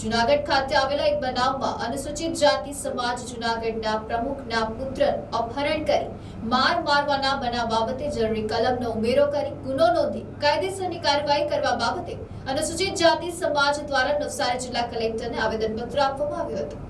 જુનાગઢ ખાતે આવેલા એક બનાવમાં અનુસૂચિત જાતિ સમાજ જુનાગઢના પ્રમુખના પુત્ર અપહરણ કરી, માર મારવાના બનાવ બાબતે જરૂરી કલમનો ઉમેરો કરી, ગુનો નોંધી કાયદેસરની કાર્યવાહી કરવા બાબતે અનુસૂચિત જાતિ સમાજ દ્વારા નવસારી જિલ્લા કલેક્ટરને આવેદનપત્ર આપવામાં આવ્યું હતું.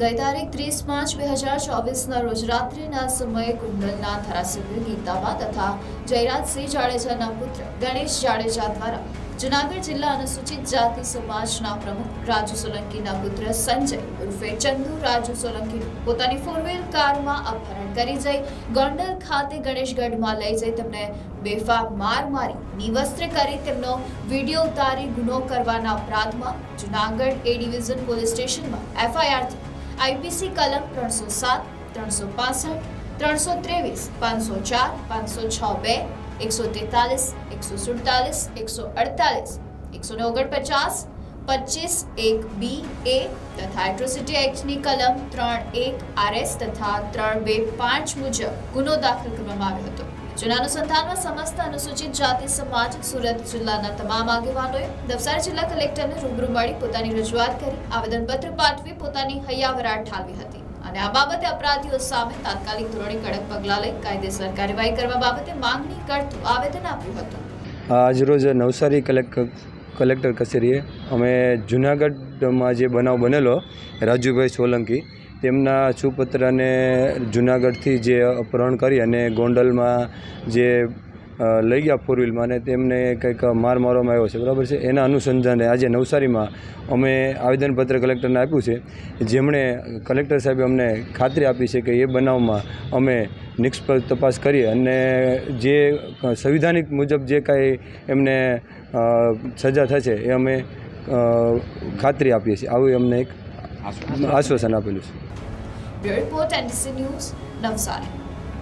ગઈ ત્રીસ પાંચ બે હજાર ચોવીસના રોજ રાત્રિના સમયે કુંડલના ધારાસભ્ય ગીતામાં તથા જયરાજસિંહ જાડેજાના પુત્ર ગણેશ જાડેજા દ્વારા જુનાગઢ જિલ્લા અનુસૂચિત જાતિ સમાજના પ્રમુખ રાજુ સોલંકીના પુત્ર સંજય ઉર્ફે ચંદુ રાજુ સોલંકી પોતાની ફોર વ્હીલ કારમાં અપહરણ કરી જઈ, ગોંડલ ખાતે ગણેશગઢમાં લઈ જઈ તેમને બેફામ માર મારી નિવસ્ત્ર કરી તેમનો વીડિયો ઉતારી ગુનો કરવાના અપરાધમાં જુનાગઢ એ ડિવિઝન પોલીસ સ્ટેશનમાં એફઆઈઆરથી આઈપીસી કલમ ત્રણસો સાત, ત્રણસો પાસઠ, ત્રણસો ત્રેવીસ, પાંચસો ચાર, પાંચસો છ બે એકસો તેતાલીસ એકસો સુડતાલીસ એકસો અડતાલીસ એકસો ને ઓગણપચાસ પચીસ એક બી એ તથા એટ્રોસિટી એક્ટની કલમ ત્રણ એક આરએસ તથા ત્રણ બે પાંચ મુજબ ગુનો દાખલ કરવામાં આવ્યો હતો જેના અનુસંધાનમાં સમસ્ત અનુસૂચિત જાતિ સમાજ સુરત જિલ્લાના તમામ આગેવાનોએ નવસારી જિલ્લા કલેક્ટરને રૂબરૂ મળી પોતાની રજૂઆત કરી, આવેદનપત્ર પાઠવી, પોતાની હૈયાવરાટ ઠાલવી હતી। અને આ બાબતે અપરાધીઓ સામે તાત્કાલિક ધોરણે કડક પગલાં લઈ કાયદેસર કાર્યવાહી કરવા બાબતે માંગણી કરતું આવેદન આપ્યું હતું. આજરોજ નવસારી કલેક્ટર કલેક્ટર કચેરીએ અમે જુનાગઢમાં જે બનાવ બનેલો, રાજુભાઈ સોલંકી, તેમના સુપુત્રને જુનાગઢથી જે અપહરણ કરી અને ગોંડલમાં જે લઈ ગયા ફોર વ્હીલમાં અને તેમને કંઈક માર મારવામાં આવ્યો છે, બરાબર છે? એના અનુસંધાને આજે નવસારીમાં અમે આવેદનપત્ર કલેક્ટરને આપ્યું છે. જેમણે કલેક્ટર સાહેબે અમને ખાતરી આપી છે કે એ બનાવમાં અમે નિષ્ફળ તપાસ કરીએ અને જે સંવિધાનિક મુજબ જે કાંઈ એમને સજા થશે એ અમે ખાતરી આપીએ છીએ. આવું અમને એક આશ્વાસન આપેલું છે. Report NDC news Navsari